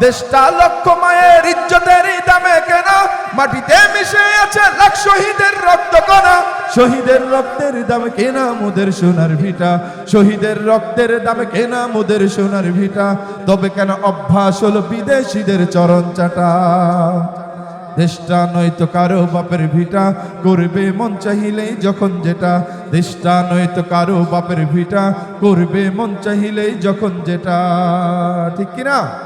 দেশটা লক্ষ মায়ের ইজ্জতের দামে কেনা, মাটিতে মিশে আছে লাখ শহীদের রক্ত কণা। শহীদের রক্তের দামে কেনা মোদের সোনার ভিটা। শহীদের রক্তের দামে কেনা মোদের সোনার ভিটা। তবে কেন অভ্যাস হলো বিদেশিদের চরণ চাটা? দেশটা নয়তো কারও বাপের ভিটা। করবে মন চাহিলেই যখন যেটা। দেশটা নয়তো কারও বাপের ভিটা। করবে মন চাহিলেই যখন যেটা। ঠিক কিনা?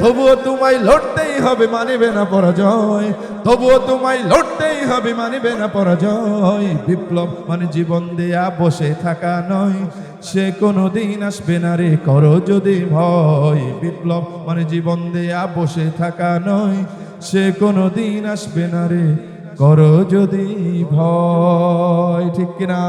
তবুও তোমায় লড়তেই হবে, মানিবে না পরাজয়। তবুও তোমায় লড়তেই হবে, মানিবে না পরাজয়। বিপ্লব মানে জীবন দেয়া, বসে থাকা নয়। সে কোনো দিন আসবে না রে, করো যদি ভয়। বিপ্লব মানে জীবন দেয়া, বসে থাকা নয়। সে কোনো দিন আসবে না রে, করো যদি ভয়। ঠিক কিনা?